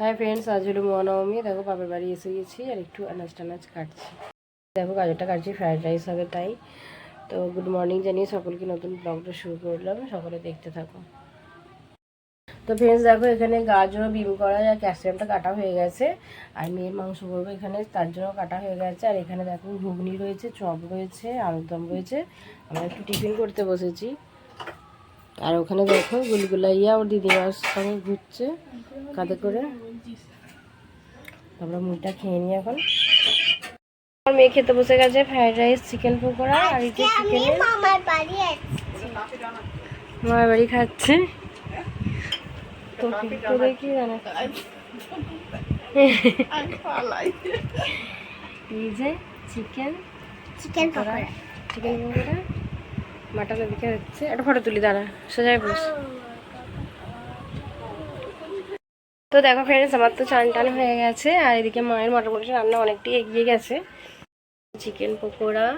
Hi friends আজ হলো মহানবমী দেখো বাবার বাড়ি এসে গেছি আর একটু আনাজ টানাজ কাটছি। দেখো গাজরটা কাটছি ফ্রাইড রাইস হবে তাই। তো গুড মর্নিং জানিয়ে সকলকে নতুন ব্লগটা শুরু করলাম। সকলে দেখতে থাকো। তো ফ্রেন্ডস দেখো এখানে গাজর, বিম করা আর ক্যাপসিকামটা কাটা হয়ে গেছে। আর মেয়ের মাংস করব এখানে, তার জন্য কাটা হয়ে গেছে। আর এখানে দেখো ঘুগনি রয়েছে, চপ রয়েছে আলুর দম রয়েছে। আমরা একটু টিফিন করতে বসেছি। আর ওখানে দেখো গুলগুলাইয়া ওর দিদিমার সঙ্গে ঘুরছে কাঁধে করে। আমরা মুড়িটা খেয়ে নিই এখন। আমার মেয়ে খেতে বসে গেছে ফ্রাইড রাইস চিকেন পকোড়া আর এই যে চিকেন মামার বাড়ি আছে মায়ের বাড়ি খাচ্ছে। তো তো দেখি জানে এই যে chicken chicken pakora. Chicken pakora. Mutton এদিকে হচ্ছে। একটা ফটো তুলি, দাঁড়া সোজাই বস। তো দেখো ফ্রেন্ডস আমার তো চান টান হয়ে গেছে, আর এদিকে মায়ের মোটামুটি রান্না অনেকটাই এগিয়ে গেছে। চিকেন পকোড়া,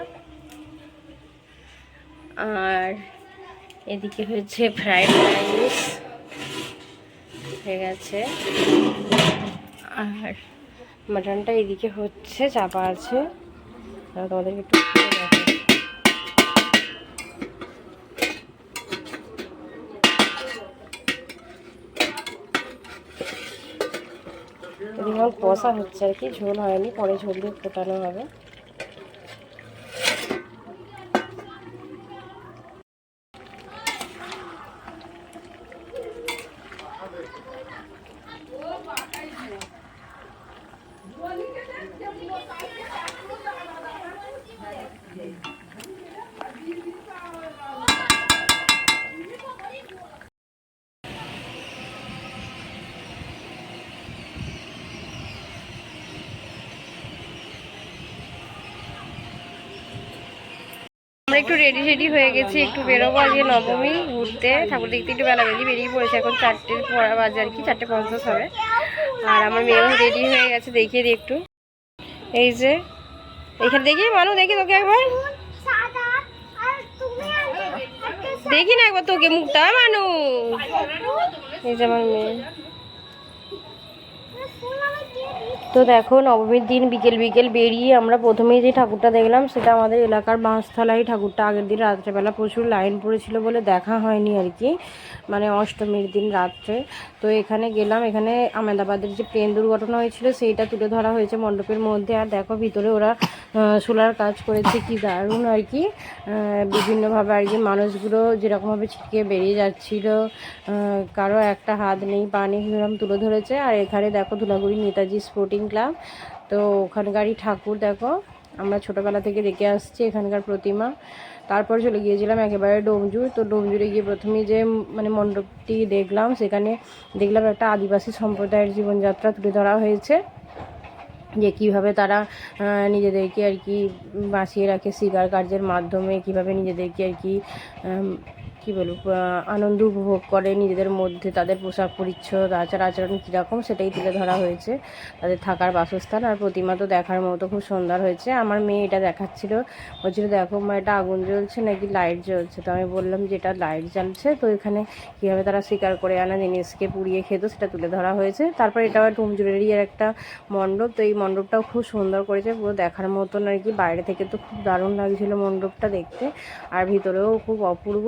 আর এদিকে হচ্ছে ফ্রাইড রাইস হয়ে গেছে। আর মাটনটা এদিকে হচ্ছে চাপা আছে। তোমাদেরকে একটু দেখাই। কষা হচ্ছে আর কি ঝোল হয়নি পরে ঝোল দিয়ে ফোটানো হবে একটু রেডি রেডি হয়ে গেছি, একটু বেরোবো আজকে নবমী ঘুরতে। ঠাকুর দেখতে একটু বেলা বেলি বেরিয়ে পড়েছে, এখন চারটের পড়া বাজে আর কি, চারটে পঞ্চাশ হবে। আর আমার মেয়েও রেডি হয়ে গেছে, দেখিয়ে দিই একটু। এই যে, এখানে দেখি, মানু, দেখি তোকে একবার। দেখি না একবার তোকে মুখটা, মানু। এই যে আমার মেয়ে। তো দেখো, নবমীর দিন বিকেল বিকেল বেরিয়ে আমরা প্রথমেই যে ঠাকুরটা দেখলাম, সেটা আমাদের এলাকার বাঁশতলাই ঠাকুরটা আগের দিন রাত্রেবেলা প্রচুর লাইন পড়েছিল বলে দেখা হয়নি আর কি মানে অষ্টমীর দিন রাত্রে। তো এখানে গেলাম, এখানে আহমেদাবাদের যে প্লেন দুর্ঘটনা হয়েছিল, সেইটা তুলে ধরা হয়েছে মণ্ডপের মধ্যে। আর দেখো, ভিতরে ওরা সোলার কাজ করেছে, কি দারুণ আর কি। বিভিন্নভাবে আর কি মানুষগুলো যেরকমভাবে ছিটকে বেরিয়ে যাচ্ছিল কারও একটা হাত নেই, পা নেই, সেরকম তুলে ধরেছে। আর এখানে দেখো, ধুলাগুড়ি নেতাজি স্পোর্টিং ক্লাব তো ওখানকারই ঠাকুর, দেখো, আমরা ছোটোবেলা থেকে দেখে আসছি এখানকার প্রতিমা। তারপর চলে গিয়েছিলাম একেবারে ডোমজুর। তো ডোমজুরে গিয়ে প্রথমে যে মানে মণ্ডপটি দেখলাম, সেখানে দেখলাম একটা আদিবাসী সম্প্রদায়ের জীবনযাত্রা তুলে ধরা হয়েছে। যে কীভাবে তারা নিজেদেরকে আর কি বাঁচিয়ে রাখে, শিকার কার্যের মাধ্যমে কীভাবে নিজেদেরকে আর কি কী বলব আনন্দ উপভোগ করে নিজেদের মধ্যে তাদের পোশাক পরিচ্ছদ, আচার আচরণ কীরকম সেটাই তুলে ধরা হয়েছে। তাদের থাকার বাসস্থান আর প্রতিমা তো দেখার মতো খুব সুন্দর হয়েছে। আমার মেয়ে এটা দেখাচ্ছিল। বলছিল, দেখো মা, এটা আগুন জ্বলছে নাকি লাইট জ্বলছে? তো আমি বললাম যে, এটা লাইট জ্বলছে। তো এখানে কীভাবে তারা শিকার করে আনা জিনিসকে পুড়িয়ে খেত সেটা তুলে ধরা হয়েছে। তারপর এটা আবার টুমজুরেরই একটা মণ্ডপ। তো এই মণ্ডপটাও খুব সুন্দর করেছে। পুরো দেখার মতন আর কি। বাইরে থেকে তো খুব দারুণ লাগছিল মণ্ডপটা দেখতে। আর ভিতরেও খুব অপূর্ব।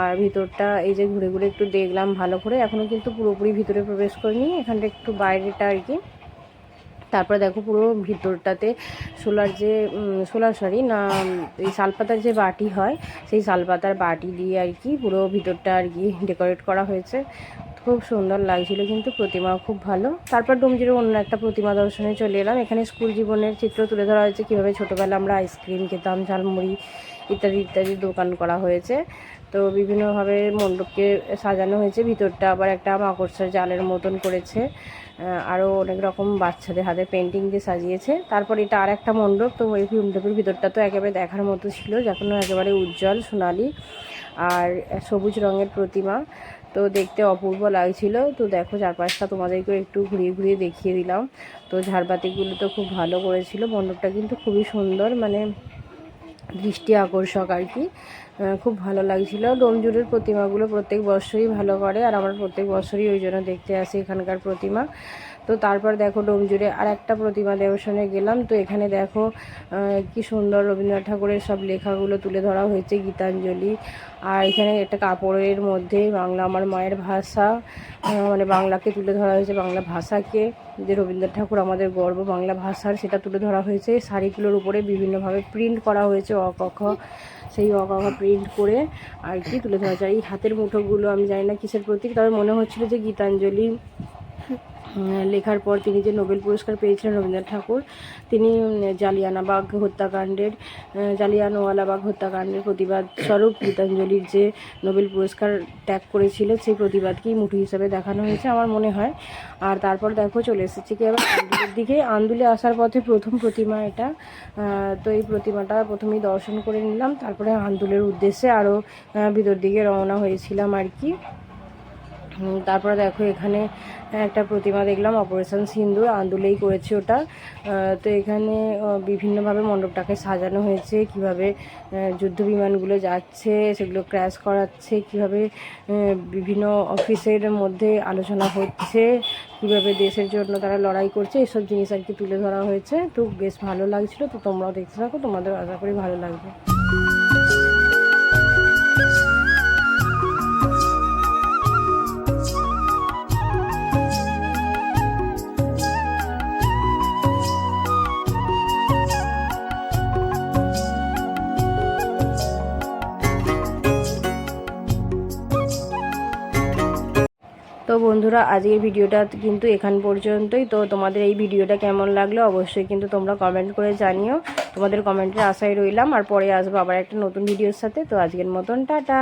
আর ভিতরটা এই যে ঘুরে ঘুরে একটু দেখলাম ভালো করে। এখনও কিন্তু পুরোপুরি ভিতরে প্রবেশ করিনি, এখানটা একটু বাইরেটা আর কি। তারপরে দেখো পুরো ভিতরটাতে সোলার যে সোলার সরি না, এই শালপাতার যে বাটি হয়, সেই শালপাতার বাটি দিয়ে আর কি পুরো ভিতরটা আর কি ডেকোরেট করা হয়েছে। খুব সুন্দর লাগছিল কিন্তু প্রতিমাও খুব ভালো। তারপর ডুমজিরে অন্য একটা প্রতিমা দর্শনে চলে এলাম। এখানে স্কুল জীবনের চিত্র তুলে ধরা হয়েছে কীভাবে ছোটোবেলা আমরা আইসক্রিম খেতাম, ঝালমুড়ি ইত্যাদি ইত্যাদি দোকান করা হয়েছে। তো বিভিন্নভাবে মণ্ডপকে সাজানো হয়েছে। ভিতরটা আবার একটা মাকড়সার জালের মতন করেছে। আরও অনেক রকম বাচ্চাদের হাতে পেন্টিং দিয়ে সাজিয়েছে। তারপর এটা আর একটা মণ্ডপ। তো ওই মণ্ডপের ভিতরটা তো একেবারে দেখার মতো ছিল যখন একেবারে উজ্জ্বল সোনালি আর সবুজ রঙের প্রতিমা। তো দেখতে অপূর্ব লাগছিল। তো দেখো চারপাশটা তোমাদেরকে একটু ঘুরিয়ে ঘুরিয়ে দেখিয়ে দিলাম। তো ঝাড়বাতিগুলো তো খুব ভালো করেছিল। মণ্ডপটা কিন্তু খুবই সুন্দর মানে দৃষ্টি আকর্ষক আর কি। খুব ভালো লাগছিল। ডোমজুরের প্রতিমাগুলো প্রত্যেক বছরই ভালো করে, আর আমরা প্রত্যেক বছরই ওই জন্য দেখতে আসি এখানকার প্রতিমা। তো তারপর দেখো ডোমজুড়ে আর একটা প্রতিমা দেবসনে গেলাম। তো এখানে দেখো কি সুন্দর রবীন্দ্রনাথ ঠাকুরের সব লেখাগুলো তুলে ধরা হয়েছে গীতাঞ্জলি। আর এখানে একটা কাপড়ের মধ্যে বাংলা আমার মায়ের ভাষা মানে বাংলাকে তুলে ধরা হয়েছে বাংলা ভাষাকে। যে রবীন্দ্রনাথ ঠাকুর আমাদের গর্ব বাংলা ভাষার, সেটা তুলে ধরা হয়েছে। শাড়িগুলোর উপরে বিভিন্নভাবে প্রিন্ট করা হয়েছে অ ক খ। সেই অ ক খ প্রিন্ট করে আর কি তুলে ধরা হয়েছে এই হাতের মুঠোগুলো আমি জানি না কিসের প্রতীক, তবে মনে হচ্ছিল যে গীতাঞ্জলি লেখার পর তিনি যে নোবেল পুরস্কার পেয়েছিলেন রবীন্দ্রনাথ ঠাকুর, তিনি জালিয়ানাবাগ হত্যাকাণ্ডের জালিয়ানওয়ালাবাগ হত্যাকাণ্ডের প্রতিবাদ স্বরূপ গীতাঞ্জলির যে নোবেল পুরস্কার ত্যাগ করেছিলেন সেই প্রতিবাদকেই মুঠি হিসাবে দেখানো হয়েছে আমার মনে হয়। আর তারপর দেখো চলে এসেছি কি আবার আন্দুলের দিকে। আন্দুলে আসার পথে প্রথম প্রতিমা এটা। তো এই প্রতিমাটা প্রথমেই দর্শন করে নিলাম, তারপরে আন্দুলের উদ্দেশ্যে আরও ভিতর দিকে রওনা হয়েছিলাম আর কি। তারপরে দেখো এখানে একটা প্রতিমা দেখলাম অপারেশন সিন্দুর, আন্দুলেই করেছে ওটা। তো এখানে বিভিন্নভাবে মণ্ডপটাকে সাজানো হয়েছে, কীভাবে যুদ্ধ বিমানগুলো যাচ্ছে, সেগুলো ক্র্যাশ করাচ্ছে, কীভাবে বিভিন্ন অফিসের মধ্যে আলোচনা হচ্ছে, কীভাবে দেশের জন্য তারা লড়াই করছে, এসব জিনিস আর কি তুলে ধরা হয়েছে। তো বেশ ভালো লাগছিল, তো তোমরাও দেখতে থাকো, তোমাদের আশা করি ভালো লাগবে। বন্ধুরা, আজকের ভিডিওটা কিন্তু এখান পর্যন্তই। তো তোমাদের এই ভিডিওটা কেমন লাগল অবশ্যই কিন্তু তোমরা কমেন্ট করে জানিও। তোমাদের কমেন্টের আশায় রইলাম। আর পরে আসব আবার একটা নতুন ভিডিওর সাথে। তো আজকের মতন, টাটা।